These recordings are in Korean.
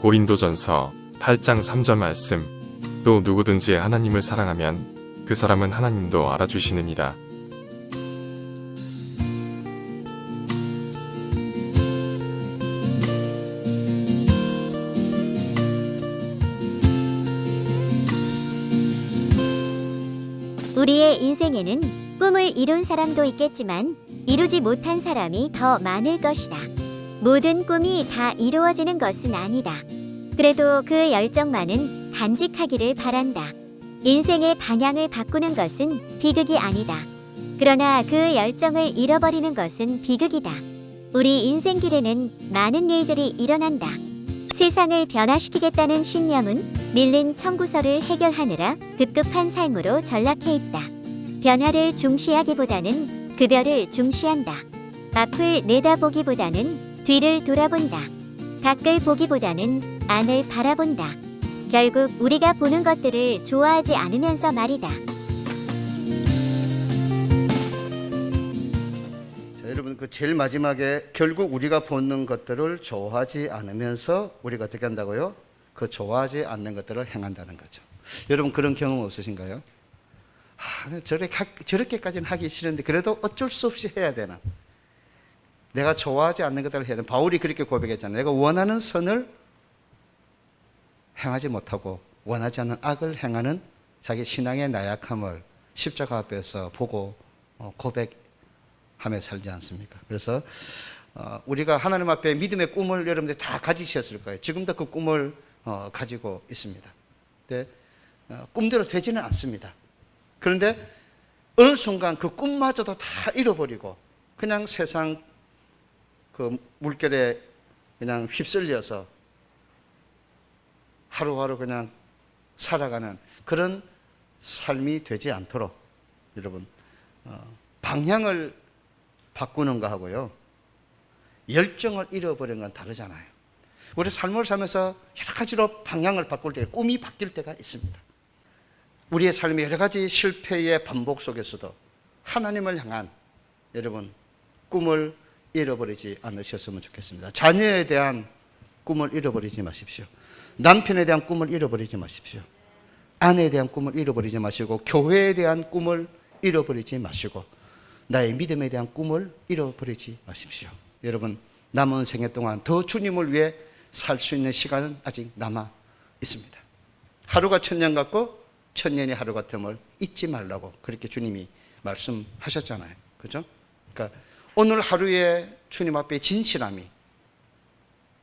고린도전서 8장 3절 말씀 또 누구든지 하나님을 사랑하면 그 사람은 하나님도 알아주시느니라. 우리의 인생에는 꿈을 이룬 사람도 있겠지만 이루지 못한 사람이 더 많을 것이다. 모든 꿈이 다 이루어지는 것은 아니다. 그래도 그 열정만은 간직하기를 바란다. 인생의 방향을 바꾸는 것은 비극이 아니다. 그러나 그 열정을 잃어버리는 것은 비극이다. 우리 인생길에는 많은 일들이 일어난다. 세상을 변화시키겠다는 신념은 밀린 청구서를 해결하느라 급급한 삶으로 전락해 있다. 변화를 중시하기보다는 급여를 중시한다. 앞을 내다보기보다는 뒤를 돌아본다. 밖을 보기보다는 안을 바라본다. 결국 우리가 보는 것들을 좋아하지 않으면서 말이다. 자, 여러분 그 제일 마지막에 결국 우리가 보는 것들을 좋아하지 않으면서 우리가 어떻게 한다고요? 그 좋아하지 않는 것들을 행한다는 거죠. 여러분 그런 경험 없으신가요? 아, 저렇게 하- 저렇게까지는 하기 싫은데 그래도 어쩔 수 없이 해야 되나? 내가 좋아하지 않는 것들을 해야 돼. 바울이 그렇게 고백했잖아요. 내가 원하는 선을 행하지 못하고 원하지 않는 악을 행하는 자기 신앙의 나약함을 십자가 앞에서 보고 어, 고백하며 살지 않습니까? 그래서 어, 우리가 하나님 앞에 믿음의 꿈을 여러분들 다 가지셨을 거예요. 지금도 그 꿈을 어, 가지고 있습니다. 근데 어, 꿈대로 되지는 않습니다. 그런데 어느 순간 그 꿈마저도 다 잃어버리고 그냥 세상 그 물결에 그냥 휩쓸려서 하루하루 그냥 살아가는 그런 삶이 되지 않도록 여러분 어, 방향을 바꾸는 거하고요 열정을 잃어버리는 건 다르잖아요. 우리 삶을 살면서 여러 가지로 방향을 바꿀 때 꿈이 바뀔 때가 있습니다. 우리의 삶의 여러 가지 실패의 반복 속에서도 하나님을 향한 여러분 꿈을 잃어버리지 않으셨으면 좋겠습니다. 자녀에 대한 꿈을 잃어버리지 마십시오. 남편에 대한 꿈을 잃어버리지 마십시오. 아내에 대한 꿈을 잃어버리지 마시고 교회에 대한 꿈을 잃어버리지 마시고 나의 믿음에 대한 꿈을 잃어버리지 마십시오. 여러분 남은 생애 동안 더 주님을 위해 살 수 있는 시간은 아직 남아 있습니다. 하루가 천년 같고 천년이 하루 같음을 잊지 말라고 그렇게 주님이 말씀하셨잖아요. 그죠? 그러니까 오늘 하루에 주님 앞에 진실함이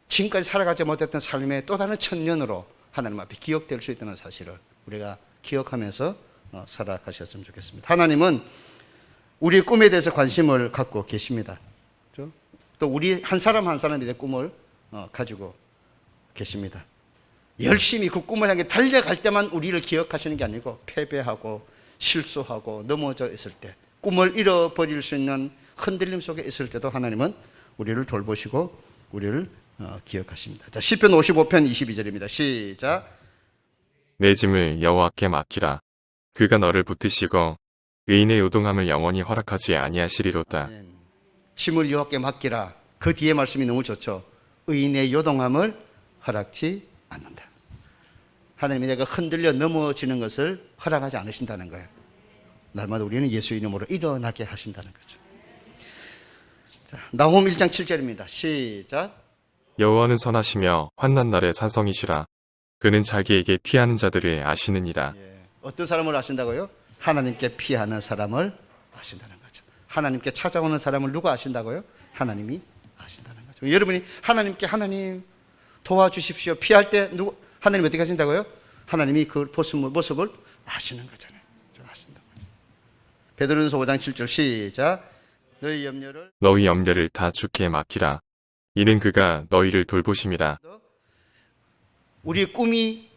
지금까지 살아가지 못했던 삶의 또 다른 천년으로 하나님 앞에 기억될 수 있다는 사실을 우리가 기억하면서 어, 살아가셨으면 좋겠습니다. 하나님은 우리의 꿈에 대해서 관심을 갖고 계십니다. 또 우리 한 사람 한 사람에 꿈을 어, 가지고 계십니다. 열심히 그 꿈을 향해 달려갈 때만 우리를 기억하시는 게 아니고 패배하고 실수하고 넘어져 있을 때 꿈을 잃어버릴 수 있는 흔들림 속에 있을 때도 하나님은 우리를 돌보시고 우리를 어, 기억하십니다. 자, 시편 55편 22절입니다. 시작. 내 짐을 여호와께 맡기라. 그가 너를 붙드시고 의인의 요동함을 영원히 허락하지 아니하시리로다. 짐을 여호와께 맡기라. 그 뒤에 말씀이 너무 좋죠. 의인의 요동함을 허락지 않는다. 하나님이 내가 흔들려 넘어지는 것을 허락하지 않으신다는 거예요. 날마다 우리는 예수 이름으로 일어나게 하신다는 거죠. 자, 나홈 1장 7절입니다. 시작. 여호와는 선하시며 환난 날에 산성이시라. 그는 자기에게 피하는 자들을 아시느니라. 예. 어떤 사람을 아신다고요? 하나님께 피하는 사람을 아신다는 거죠. 하나님께 찾아오는 사람을 누가 아신다고요? 하나님이 아신다는 거죠. 여러분이 하나님께 하나님 도와주십시오. 피할 때 누구 하나님 어떻게 하신다고요? 하나님이 그 모습을, 아시는 거잖아요. 저 아신다고. 베드로전서 5장 7절 시작. 너희 염려를 너희 염려를 다 주께 맡기라. 이는 그가 너희를 돌보심이라. 우리 꿈이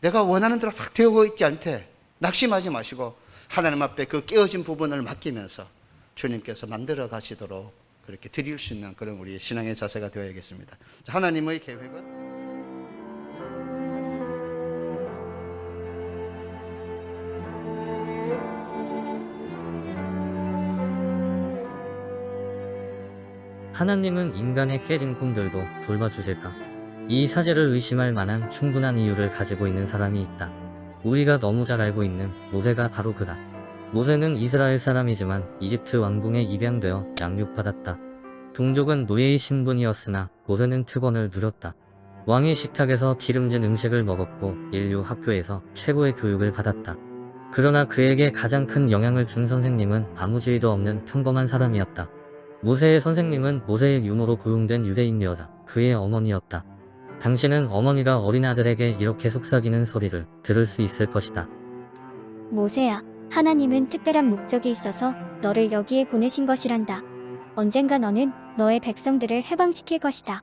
내가 원하는 대로 딱 되어 있지 않대. 낙심하지 마시고 하나님 앞에 그 깨어진 부분을 맡기면서 주님께서 만들어 가시도록 그렇게 드릴 수 있는 그런 우리의 신앙의 자세가 되어야겠습니다. 자, 하나님의 계획은 하나님은 인간의 깨진 꿈들도 돌봐주실까? 이 사제를 의심할 만한 충분한 이유를 가지고 있는 사람이 있다. 우리가 너무 잘 알고 있는 모세가 바로 그다. 모세는 이스라엘 사람이지만 이집트 왕궁에 입양되어 양육받았다. 동족은 노예의 신분이었으나 모세는 특권을 누렸다. 왕의 식탁에서 기름진 음식을 먹었고 인류 학교에서 최고의 교육을 받았다. 그러나 그에게 가장 큰 영향을 준 선생님은 아무 죄도 없는 평범한 사람이었다. 모세의 선생님은 모세의 유모로 고용된 유대인이었다. 그의 어머니였다. 당신은 어머니가 어린 아들에게 이렇게 속삭이는 소리를 들을 수 있을 것이다. 모세야, 하나님은 특별한 목적이 있어서 너를 여기에 보내신 것이란다. 언젠가 너는 너의 백성들을 해방시킬 것이다.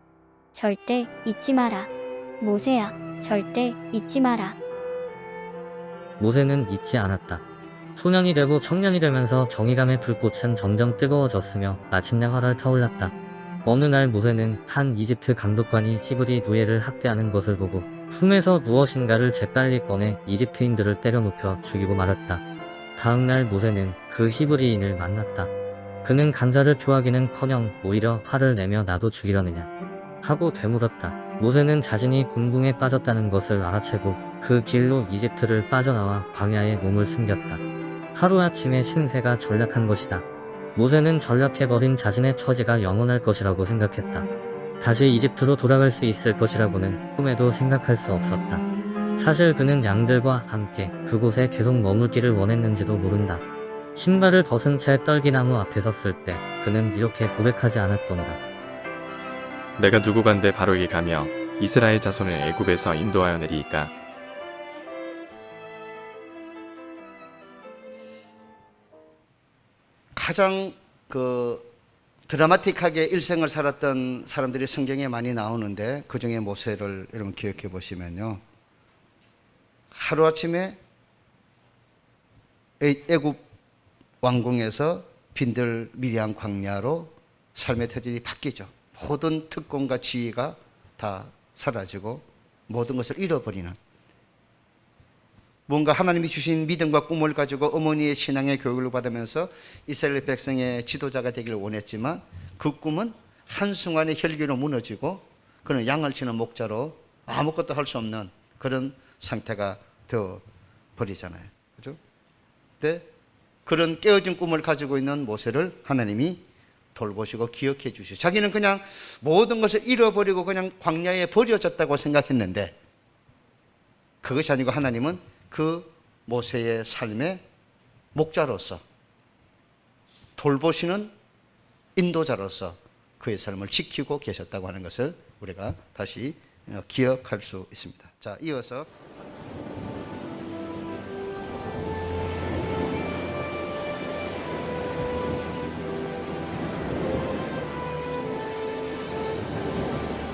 절대 잊지 마라. 모세야, 절대 잊지 마라. 모세는 잊지 않았다. 소년이 되고 청년이 되면서 정의감의 불꽃은 점점 뜨거워졌으며 마침내 활활 타올랐다. 어느 날 모세는 한 이집트 감독관이 히브리 노예를 학대하는 것을 보고 품에서 무엇인가를 재빨리 꺼내 이집트인들을 때려 눕혀 죽이고 말았다. 다음 날 모세는 그 히브리인을 만났다. 그는 간사를 표하기는커녕 오히려 화를 내며 나도 죽이려느냐 하고 되물었다. 모세는 자신이 군궁에 빠졌다는 것을 알아채고 그 길로 이집트를 빠져나와 광야에 몸을 숨겼다. 하루아침에 신세가 전락한 것이다. 모세는 전락해버린 자신의 처지가 영원할 것이라고 생각했다. 다시 이집트로 돌아갈 수 있을 것이라고는 꿈에도 생각할 수 없었다. 사실 그는 양들과 함께 그곳에 계속 머물기를 원했는지도 모른다. 신발을 벗은 채 떨기나무 앞에 섰을 때 그는 이렇게 고백하지 않았던가. 내가 누구 간데 바로에게 가며 이스라엘 자손을 애굽에서 인도하여 내리이까 가장 그 드라마틱하게 일생을 살았던 사람들이 성경에 많이 나오는데 그 중에 모세를 여러분 기억해 보시면요. 하루아침에 애- 애굽 왕궁에서 빈들 미디안 광야로 삶의 태질이 바뀌죠. 모든 특권과 지위가 다 사라지고 모든 것을 잃어버리는 뭔가 하나님이 주신 믿음과 꿈을 가지고 어머니의 신앙의 교육을 받으면서 이스라엘 백성의 지도자가 되기를 원했지만 그 꿈은 한순간에 혈기로 무너지고 그는 양을 치는 목자로 아무것도 할 수 없는 그런 상태가 되어 버리잖아요. 그죠? 근데 그런 깨어진 꿈을 가지고 있는 모세를 하나님이 돌보시고 기억해 주시고 자기는 그냥 모든 것을 잃어버리고 그냥 광야에 버려졌다고 생각했는데 그것이 아니고 하나님은 그 모세의 삶의 목자로서 돌보시는 인도자로서 그의 삶을 지키고 계셨다고 하는 것을 우리가 다시 어, 기억할 수 있습니다. 자, 이어서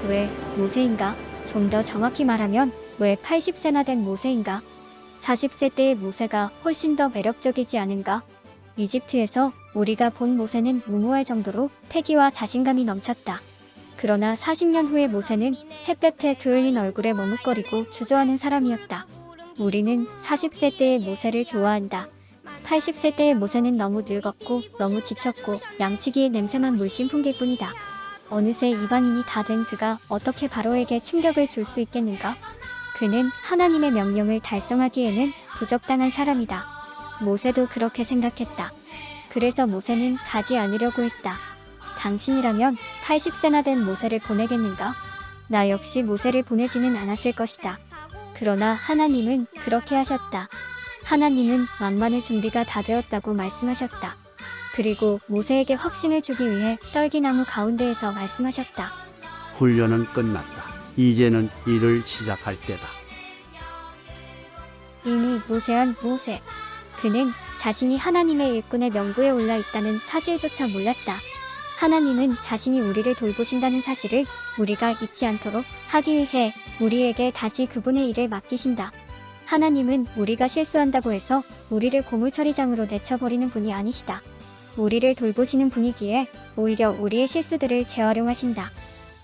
왜 모세인가? 좀 더 정확히 말하면 왜 80세나 된 모세인가? 40세 때의 모세가 훨씬 더 매력적이지 않은가? 이집트에서 우리가 본 모세는 무모할 정도로 패기와 자신감이 넘쳤다. 그러나 40년 후의 모세는 햇볕에 그을린 얼굴에 머뭇거리고 주저하는 사람이었다. 우리는 40세 때의 모세를 좋아한다. 80세 때의 모세는 너무 늙었고 너무 지쳤고 양치기의 냄새만 물씬 풍길 뿐이다. 어느새 이방인이 다 된 그가 어떻게 바로에게 충격을 줄 수 있겠는가? 그는 하나님의 명령을 달성하기에는 부적당한 사람이다. 모세도 그렇게 생각했다. 그래서 모세는 가지 않으려고 했다. 당신이라면 80세나 된 모세를 보내겠는가? 나 역시 모세를 보내지는 않았을 것이다. 그러나 하나님은 그렇게 하셨다. 하나님은 만만의 준비가 다 되었다고 말씀하셨다. 그리고 모세에게 확신을 주기 위해 떨기나무 가운데에서 말씀하셨다. 훈련은 끝났다. 이제는 일을 시작할 때다. 이미 모세한 모세. 그는 자신이 하나님의 일꾼의 명부에 올라 있다는 사실조차 몰랐다. 하나님은 자신이 우리를 돌보신다는 사실을 우리가 잊지 않도록 하기 위해 우리에게 다시 그분의 일을 맡기신다. 하나님은 우리가 실수한다고 해서 우리를 고물처리장으로 내쳐버리는 분이 아니시다. 우리를 돌보시는 분이기에 오히려 우리의 실수들을 재활용하신다.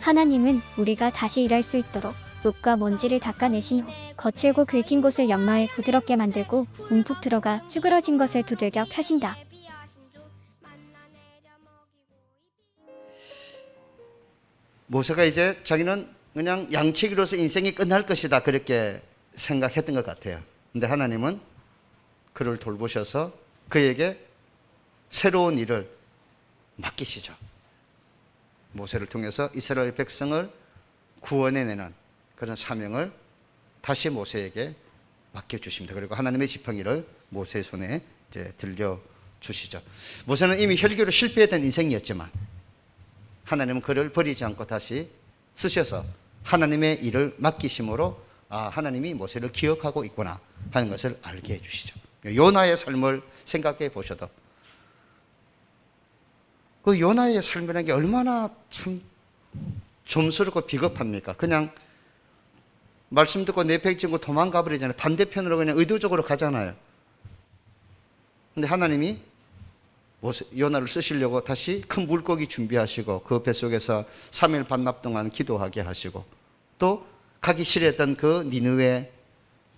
하나님은 우리가 다시 일할 수 있도록 흙과 먼지를 닦아내신 후 거칠고 긁힌 곳을 연마에 부드럽게 만들고 움푹 들어가 쭈그러진 것을 두들겨 펴신다. 모세가 이제 자기는 그냥 양치기로서 인생이 끝날 것이다 그렇게 생각했던 것 같아요. 근데 하나님은 그를 돌보셔서 그에게 새로운 일을 맡기시죠. 모세를 통해서 이스라엘 백성을 구원해내는 그런 사명을 다시 모세에게 맡겨주십니다. 그리고 하나님의 지팡이를 모세의 손에 이제 들려 주시죠. 모세는 이미 혈기로 실패했던 인생이었지만 하나님은 그를 버리지 않고 다시 쓰셔서 하나님의 일을 맡기심으로 아 하나님이 모세를 기억하고 있구나 하는 것을 알게 해주시죠. 요나의 삶을 생각해 보셔도 그 요나의 삶이라는 게 얼마나 참 좀스럽고 비겁합니까? 그냥 말씀 듣고 내팽 찍고 도망가 버리잖아요. 반대편으로 그냥 의도적으로 가잖아요. 근데 하나님이 요나를 쓰시려고 다시 큰 물고기 준비하시고 그 뱃속에서 3일 반납 동안 기도하게 하시고 또 가기 싫어했던 그 니느웨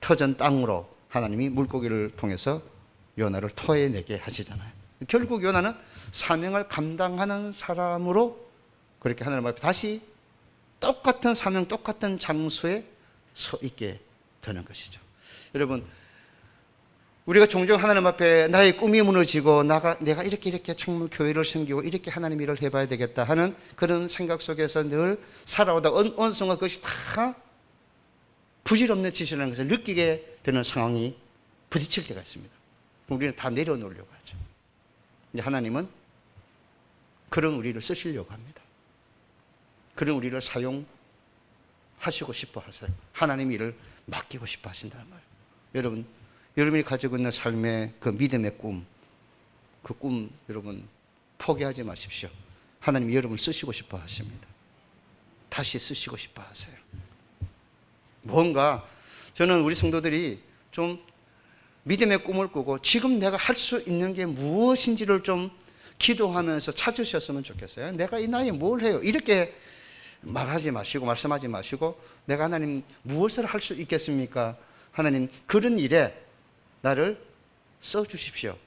터전 땅으로 하나님이 물고기를 통해서 요나를 토해내게 하시잖아요. 결국 요나는 사명을 감당하는 사람으로 그렇게 하나님 앞에 다시 똑같은 사명, 똑같은 장소에 서 있게 되는 것이죠. 여러분, 우리가 종종 하나님 앞에 나의 꿈이 무너지고 나가, 내가 이렇게 이렇게 정말 교회를 섬기고 이렇게 하나님 일을 해봐야 되겠다 하는 그런 생각 속에서 늘 살아오다 어느 어느 순간 그것이 다 부질없는 짓이라는 것을 느끼게 되는 상황이 부딪힐 때가 있습니다. 우리는 다 내려놓으려고 하죠. 이제 하나님은 그런 우리를 쓰시려고 합니다. 그런 우리를 사용하시고 싶어 하세요. 하나님 일을 맡기고 싶어 하신다는 말. 여러분, 여러분이 가지고 있는 삶의 그 믿음의 꿈, 그 꿈 여러분 포기하지 마십시오. 하나님이 여러분을 쓰시고 싶어 하십니다. 다시 쓰시고 싶어 하세요. 뭔가 저는 우리 성도들이 좀 믿음의 꿈을 꾸고 지금 내가 할 수 있는 게 무엇인지를 좀 기도하면서 찾으셨으면 좋겠어요. 내가 이 나이에 뭘 해요? 이렇게 말하지 마시고 말씀하지 마시고 내가 하나님 무엇을 할 수 있겠습니까? 하나님 그런 일에 나를 써 주십시오.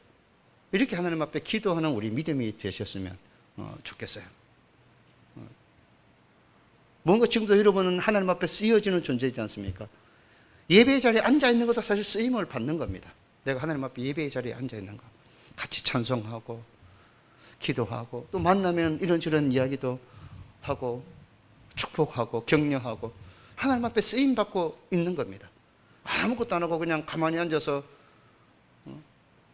이렇게 하나님 앞에 기도하는 우리 믿음이 되셨으면 어, 좋겠어요. 어. 뭔가 지금도 여러분은 하나님 앞에 쓰여지는 존재이지 않습니까? 예배 자리에 앉아 있는 것도 사실 쓰임을 받는 겁니다. 내가 하나님 앞에 예배 자리에 앉아 있는 거, 같이 찬송하고 기도하고 또 만나면 이런저런 이야기도 하고 축복하고 격려하고 하나님 앞에 쓰임 받고 있는 겁니다. 아무것도 안 하고 그냥 가만히 앉아서 어,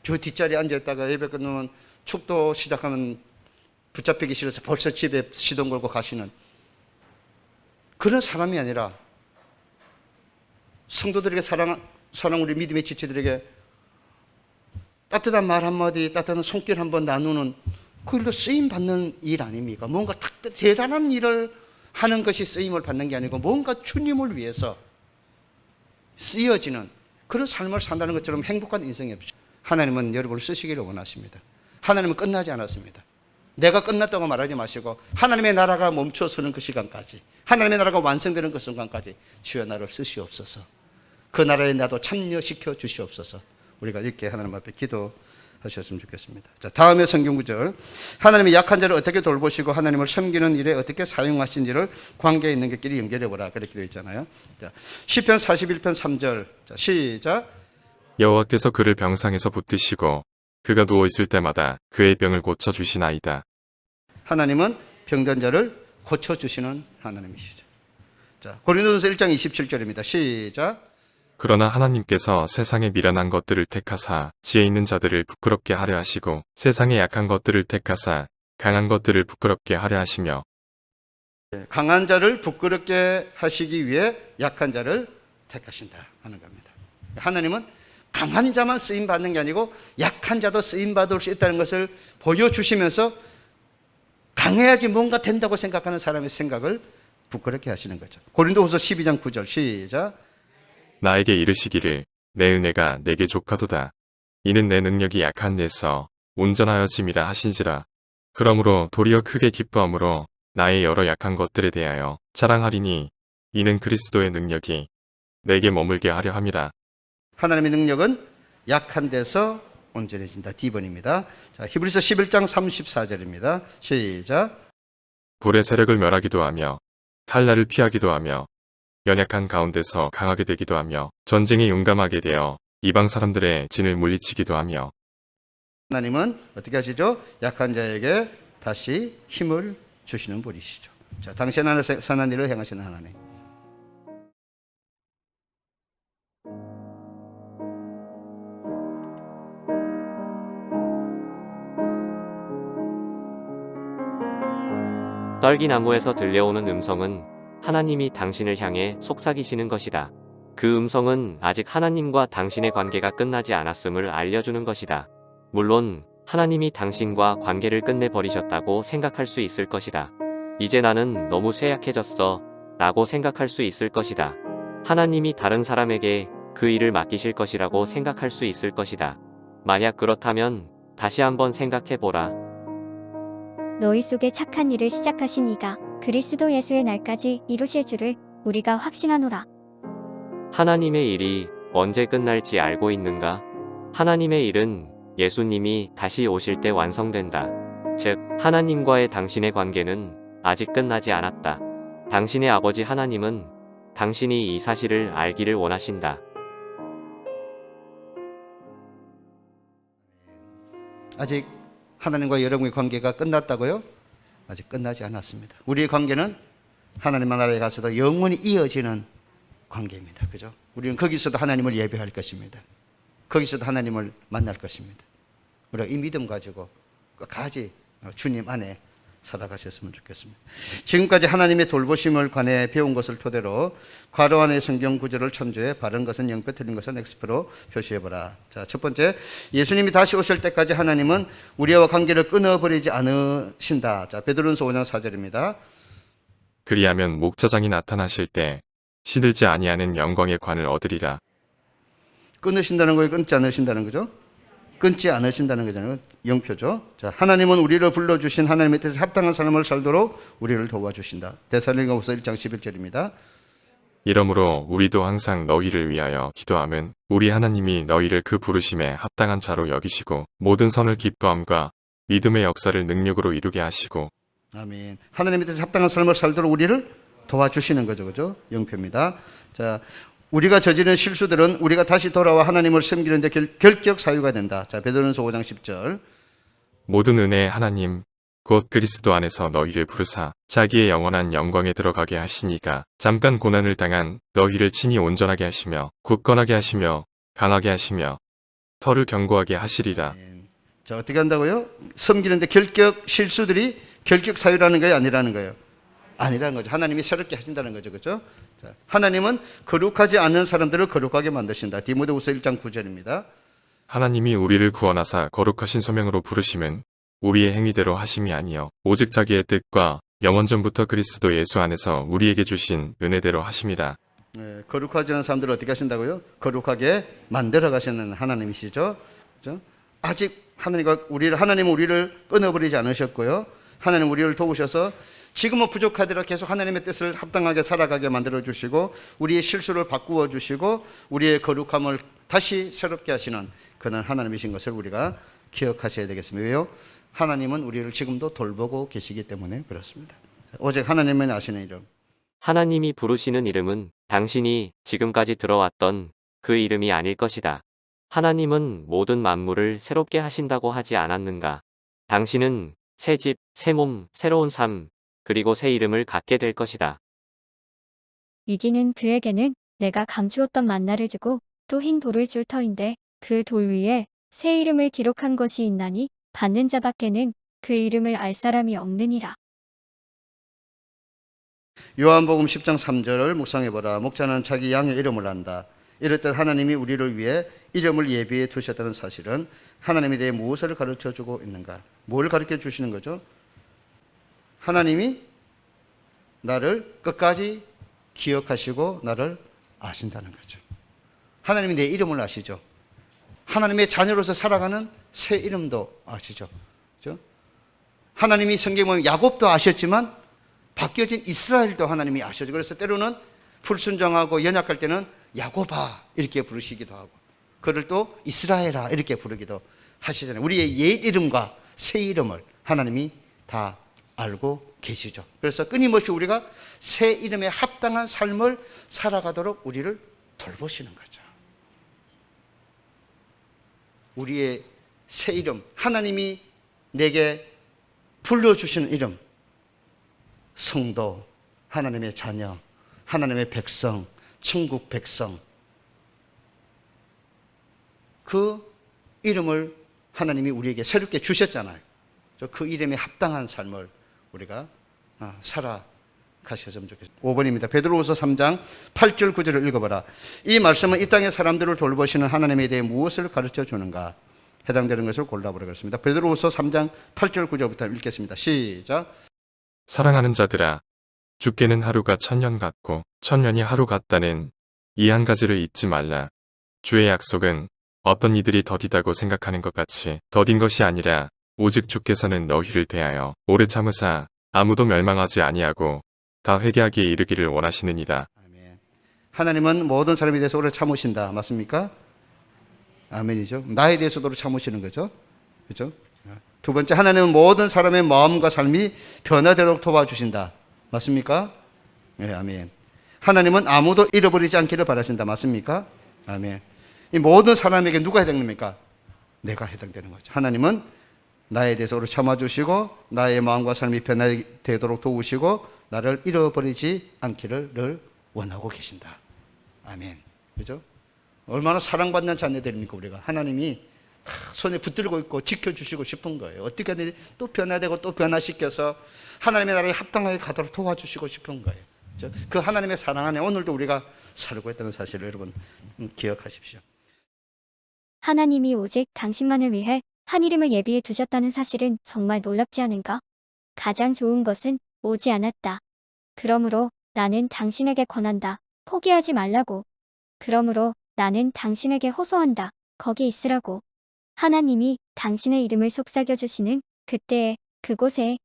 저 뒷자리에 앉아 있다가 예배 끝나면 축도 시작하면 붙잡히기 싫어서 벌써 집에 시동 걸고 가시는 그런 사람이 아니라 성도들에게 사랑, 사랑 우리 믿음의 지체들에게 따뜻한 말 한마디, 따뜻한 손길 한번 나누는 그 일로 쓰임 받는 일 아닙니까? 뭔가 특별 대단한 일을 하는 것이 쓰임을 받는 게 아니고 뭔가 주님을 위해서 쓰여지는 그런 삶을 산다는 것처럼 행복한 인생이 없죠. 하나님은 여러분을 쓰시기를 원하십니다. 하나님은 끝나지 않았습니다. 내가 끝났다고 말하지 마시고 하나님의 나라가 멈춰서는 그 시간까지 하나님의 나라가 완성되는 그 순간까지 주여 나를 쓰시옵소서. 그 나라에 나도 참여시켜 주시옵소서. 우리가 이렇게 하나님 앞에 기도 하셨으면 좋겠습니다. 자, 다음의 성경 구절. 하나님이 약한 자를 어떻게 돌보시고 하나님을 섬기는 일에 어떻게 사용하신지를 관계 있는 것끼리 연결해 보라. 그렇게 되어 있잖아요. 자, 시편 41편 3절. 자, 시작. 여호와께서 그를 병상에서 붙드시고 그가 누워 있을 때마다 그의 병을 고쳐 주시나이다. 하나님은 병든 자를 고쳐 주시는 하나님이시죠. 자, 고린도전서 1장 27절입니다. 시작. 그러나 하나님께서 세상에 미련한 것들을 택하사 지혜 있는 자들을 부끄럽게 하려 하시고 세상에 약한 것들을 택하사 강한 것들을 부끄럽게 하려 하시며 강한 자를 부끄럽게 하시기 위해 약한 자를 택하신다 하는 겁니다. 하나님은 강한 자만 쓰임 받는 게 아니고 약한 자도 쓰임 받을 수 있다는 것을 보여주시면서 강해야지 뭔가 된다고 생각하는 사람의 생각을 부끄럽게 하시는 거죠. 고린도후서 12장 9절 시작. 나에게 이르시기를 내 은혜가 내게 족하도다. 이는 내 능력이 약한 데서 온전하여짐이라 하신지라. 그러므로 도리어 크게 기뻐함으로 나의 여러 약한 것들에 대하여 자랑하리니 이는 그리스도의 능력이 내게 머물게 하려 함이라. 하나님의 능력은 약한 데서 온전해진다. D번입니다. 자, 히브리서 11장 34절입니다. 시작. 불의 세력을 멸하기도 하며 칼날을 피하기도 하며 연약한 가운데서 강하게 되기도 하며 전쟁에 용감하게 되어 이방 사람들의 진을 물리치기도 하며 하나님은 어떻게 하시죠? 약한 자에게 다시 힘을 주시는 분이시죠. 자, 당신 안에 선한 일을 행하시는 하나님. 떨기나무에서 들려오는 음성은 하나님이 당신을 향해 속삭이시는 것이다. 그 음성은 아직 하나님과 당신의 관계가 끝나지 않았음을 알려주는 것이다. 물론 하나님이 당신과 관계를 끝내버리셨다고 생각할 수 있을 것이다. 이제 나는 너무 쇠약해졌어. 라고 생각할 수 있을 것이다. 하나님이 다른 사람에게 그 일을 맡기실 것이라고 생각할 수 있을 것이다. 만약 그렇다면 다시 한번 생각해보라. 너희 속에 착한 일을 시작하신 이가 그리스도 예수의 날까지 이루실 줄을 우리가 확신하노라. 하나님의 일이 언제 끝날지 알고 있는가? 하나님의 일은 예수님이 다시 오실 때 완성된다. 즉, 하나님과의 당신의 관계는 아직 끝나지 않았다. 당신의 아버지 하나님은 당신이 이 사실을 알기를 원하신다. 아직 하나님과 여러분의 관계가 끝났다고요? 아직 끝나지 않았습니다. 우리의 관계는 하나님 나라에 가서도 영원히 이어지는 관계입니다. 그죠? 우리는 거기서도 하나님을 예배할 것입니다. 거기서도 하나님을 만날 것입니다. 우리가 이 믿음 가지고 끝까지 주님 안에 살아가셨으면 좋겠습니다. 지금까지 하나님의 돌보심을 관해 배운 것을 토대로 괄호 안의 성경 구절을 참조해 바른 것은 영표 틀린 것은 X표로 표시해보라. 자, 첫 번째, 예수님이 다시 오실 때까지 하나님은 우리와 관계를 끊어버리지 않으신다. 자, 베드로전서 5장 4절입니다. 그리하면 목자장이 나타나실 때 시들지 아니하는 영광의 관을 얻으리라. 끊으신다는 거예요? 끊지 않으신다는 거죠? 끊지 않으신다는 거잖아요. 영표죠. 자, 하나님은 우리를 불러주신 하나님의 뜻에 합당한 삶을 살도록 우리를 도와주신다. 데살로니가후서 1장 11절입니다. 이러므로 우리도 항상 너희를 위하여 기도함은 우리 하나님이 너희를 그 부르심에 합당한 자로 여기시고 모든 선을 기뻐함과 믿음의 역사를 능력으로 이루게 하시고 아멘. 하나님의 뜻에 합당한 삶을 살도록 우리를 도와주시는 거죠. 그죠? 영표입니다. 자, 우리가 저지른 실수들은 우리가 다시 돌아와 하나님을 섬기는데 결, 결격 사유가 된다. 자, 베드로전서 5장 10절. 모든 은혜의 하나님 곧 그리스도 안에서 너희를 부르사 자기의 영원한 영광에 들어가게 하시니가 잠깐 고난을 당한 너희를 친히 온전하게 하시며 굳건하게 하시며 강하게 하시며 털을 견고하게 하시리라. 자, 어떻게 한다고요? 섬기는데 결격 실수들이 결격 사유라는 거예요, 아니라는 거예요? 아니라는 거죠. 하나님이 새롭게 하신다는 거죠. 그죠? 자, 하나님은 거룩하지 않는 사람들을 거룩하게 만드신다. 디모데후서 1장 9절입니다. 하나님이 우리를 구원하사 거룩하신 소명으로 부르심은 우리의 행위대로 하심이 아니요 오직 자기의 뜻과 영원 전부터 그리스도 예수 안에서 우리에게 주신 은혜대로 하심이라. 네, 거룩하지 않은 사람들을 어떻게 하신다고요? 거룩하게 만들어 가시는 하나님이시죠. 그죠? 아직 하나님과 우리를 하나님은 우리를 끊어버리지 않으셨고요. 하나님 우리를 도우셔서 지금은 부족하더라도 계속 하나님의 뜻을 합당하게 살아가게 만들어 주시고 우리의 실수를 바꾸어 주시고 우리의 거룩함을 다시 새롭게 하시는 그런 하나님이신 것을 우리가 기억하셔야 되겠습니다. 왜요? 하나님은 우리를 지금도 돌보고 계시기 때문에 그렇습니다. 오직 하나님만 아시는 이름. 하나님이 부르시는 이름은 당신이 지금까지 들어왔던 그 이름이 아닐 것이다. 하나님은 모든 만물을 새롭게 하신다고 하지 않았는가? 당신은 새 집, 새 몸, 새로운 삶, 그리고 새 이름을 갖게 될 것이다. 이기는 그에게는 내가 감추었던 만나를 주고 또 흰 돌을 줄 터인데 그 돌 위에 새 이름을 기록한 것이 있나니 받는 자밖에는 그 이름을 알 사람이 없느니라. 요한복음 10장 3절을 묵상해 보라. 목자는 자기 양의 이름을 안다. 이럴 때 하나님이 우리를 위해 이름을 예비해 두셨다는 사실은 하나님에 대해 무엇을 가르쳐 주고 있는가? 뭘 가르쳐 주시는 거죠? 하나님이 나를 끝까지 기억하시고 나를 아신다는 거죠. 하나님이 내 이름을 아시죠. 하나님의 자녀로서 살아가는 새 이름도 아시죠. 그죠? 하나님이 성경에 보면 야곱도 아셨지만 바뀌어진 이스라엘도 하나님이 아셔죠. 그래서 때로는 불순종하고 연약할 때는 야곱아 이렇게 부르시기도 하고 그를 또 이스라엘아 이렇게 부르기도 하시잖아요. 우리의 옛 이름과 새 이름을 하나님이 다 알고 계시죠. 그래서 끊임없이 우리가 새 이름에 합당한 삶을 살아가도록 우리를 돌보시는 거죠. 우리의 새 이름, 하나님이 내게 불러주시는 이름, 성도, 하나님의 자녀, 하나님의 백성, 천국 백성, 그 이름을 하나님이 우리에게 새롭게 주셨잖아요. 저그 이름에 합당한 삶을 우리가 아, 살아 가셨으면 좋겠습니다. 5번입니다. 베드로후서 3장 8절 9절을 읽어봐라. 이 말씀은 이 땅의 사람들을 돌보시는 하나님에 대해 무엇을 가르쳐 주는가? 해당되는 것을 골라보라 그랬습니다. 베드로후서 3장 8절 9절부터 읽겠습니다. 시작. 사랑하는 자들아, 죽게는 하루가 천년 같고 천년이 하루 같다는 이 한 가지를 잊지 말라. 주의 약속은 어떤 이들이 더디다고 생각하는 것 같이 더딘 것이 아니라 오직 주께서는 너희를 대하여 오래 참으사 아무도 멸망하지 아니하고 다 회개하기에 이르기를 원하시느니라. 하나님은 모든 사람에 대해서 오래 참으신다. 맞습니까? 아멘이죠. 나에 대해서도 참으시는 거죠. 그죠? 두 번째, 하나님은 모든 사람의 마음과 삶이 변화되도록 도와주신다. 맞습니까? 네, 아멘. 하나님은 아무도 잃어버리지 않기를 바라신다. 맞습니까? 아멘. 이 모든 사람에게 누가 해당됩니까? 내가 해당되는 거죠. 하나님은 나에 대해서 오래 참아주시고 나의 마음과 삶이 변화되도록 도우시고 나를 잃어버리지 않기를 늘 원하고 계신다. 아멘. 그죠? 얼마나 사랑받는 자녀들입니까, 우리가. 하나님이 하, 손에 붙들고 있고 지켜주시고 싶은 거예요. 어떻게든 또 변화되고 또 변화시켜서 하나님의 나라에 합당하게 가도록 도와주시고 싶은 거예요. 그죠? 그 하나님의 사랑 안에 오늘도 우리가 살고 있다는 사실을 여러분 음, 기억하십시오. 하나님이 오직 당신만을 위해 한 이름을 예비해 두셨다는 사실은 정말 놀랍지 않은가? 가장 좋은 것은 오지 않았다. 그러므로 나는 당신에게 권한다. 포기하지 말라고. 그러므로 나는 당신에게 호소한다. 거기 있으라고. 하나님이 당신의 이름을 속삭여 주시는 그때에 그곳에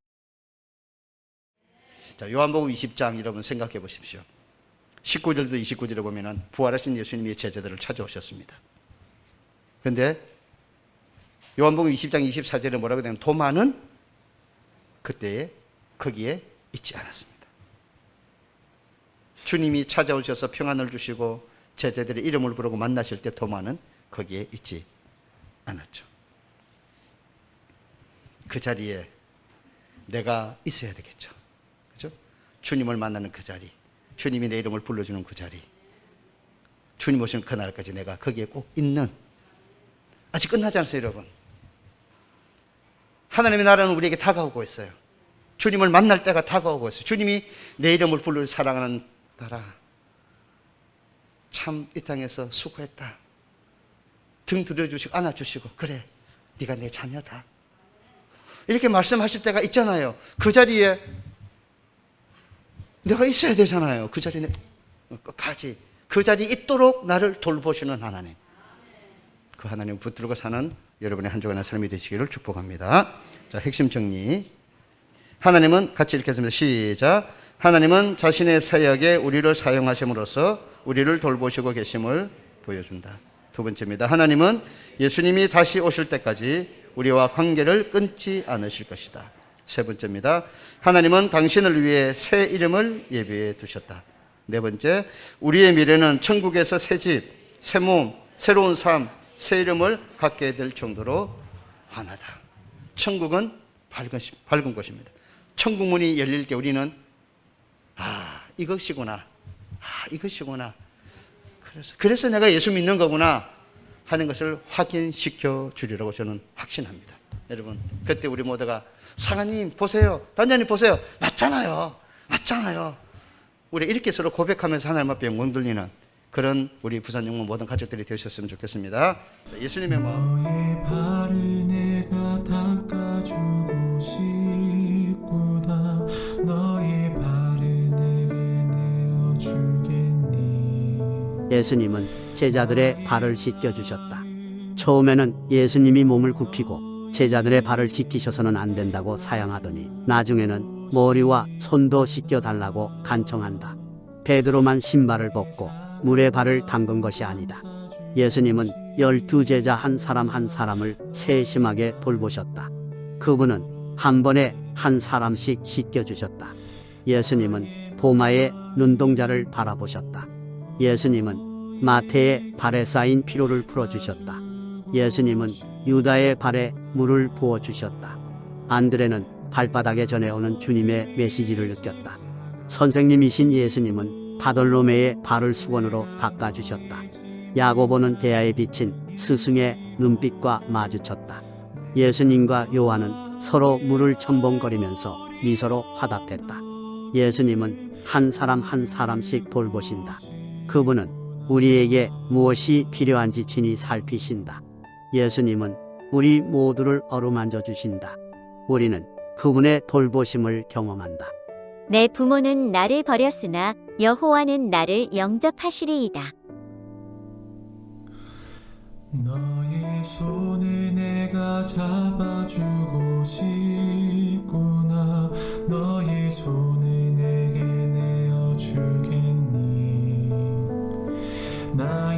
자, 요한복음 20장 여러분 생각해 보십시오. 19절도 29절에 보면은 부활하신 예수님이 제자들을 찾아오셨습니다. 그런데 요한복음 20장 24절에 뭐라고 되냐면 도마는 그때에 거기에 있지 않았습니다. 주님이 찾아오셔서 평안을 주시고 제자들의 이름을 부르고 만나실 때 도마는 거기에 있지 않았죠. 그 자리에 내가 있어야 되겠죠. 그죠? 주님을 만나는 그 자리, 주님이 내 이름을 불러주는 그 자리, 주님 오시는 그날까지 내가 거기에 꼭 있는 아직 끝나지 않았어요, 여러분. 하나님의 나라는 우리에게 다가오고 있어요. 주님을 만날 때가 다가오고 있어요. 주님이 내 이름을 불러 사랑하는 나라. 참 이 땅에서 수고했다. 등 들여주시고 안아주시고 그래, 네가 내 자녀다. 이렇게 말씀하실 때가 있잖아요. 그 자리에 내가 있어야 되잖아요. 그 자리에 끝까지 그 자리에 있도록 나를 돌보시는 하나님. 그 하나님 붙들고 사는 여러분의 한 주간의 삶이 되시기를 축복합니다. 자, 핵심 정리. 하나님은 같이 읽겠습니다. 시작. 하나님은 자신의 사역에 우리를 사용하심으로써 우리를 돌보시고 계심을 보여준다. 두 번째입니다. 하나님은 예수님이 다시 오실 때까지 우리와 관계를 끊지 않으실 것이다. 세 번째입니다. 하나님은 당신을 위해 새 이름을 예비해 두셨다. 네 번째, 우리의 미래는 천국에서 새 집, 새 몸, 새로운 삶, 새 이름을 갖게 될 정도로 환하다. 천국은 밝은, 밝은 곳입니다. 천국 문이 열릴 때 우리는 아, 이것이구나. 아, 이것이구나. 그래서, 그래서 내가 예수 믿는 거구나 하는 것을 확인시켜 주리라고 저는 확신합니다. 여러분, 그때 우리 모두가 사관님 보세요. 단장님 보세요. 맞잖아요. 맞잖아요. 우리 이렇게 서로 고백하면서 하나님 앞에 영광 돌리는 그런 우리 부산 영문 모든 가족들이 되셨으면 좋겠습니다. 예수님의 마음. 예수님은 제자들의 발을 씻겨 주셨다. 처음에는 예수님이 몸을 굽히고 제자들의 발을 씻기셔서는 안 된다고 사양하더니 나중에는 머리와 손도 씻겨 달라고 간청한다. 베드로만 신발을 벗고 물에 발을 담근 것이 아니다. 예수님은 열두 제자 한 사람 한 사람을 세심하게 돌보셨다. 그분은 한 번에 한 사람씩 씻겨 주셨다. 예수님은 도마의 눈동자를 바라보셨다. 예수님은 마태의 발에 쌓인 피로를 풀어주셨다. 예수님은 유다의 발에 물을 부어주셨다. 안드레는 발바닥에 전해오는 주님의 메시지를 느꼈다. 선생님이신 예수님은 바돌로메의 발을 수건으로 닦아주셨다. 야고보는 대야에 비친 스승의 눈빛과 마주쳤다. 예수님과 요한은 서로 물을 첨벙거리면서 미소로 화답했다. 예수님은 한 사람 한 사람씩 돌보신다. 그분은 우리에게 무엇이 필요한지 진히 살피신다. 예수님은 우리 모두를 어루만져 주신다. 우리는 그분의 돌보심을 경험한다. 내 부모는 나를 버렸으나 여호와는 나를 영접하시리이다. 너의 손을 내가 잡아주고 싶구나 너의 손을 내게 내어주 now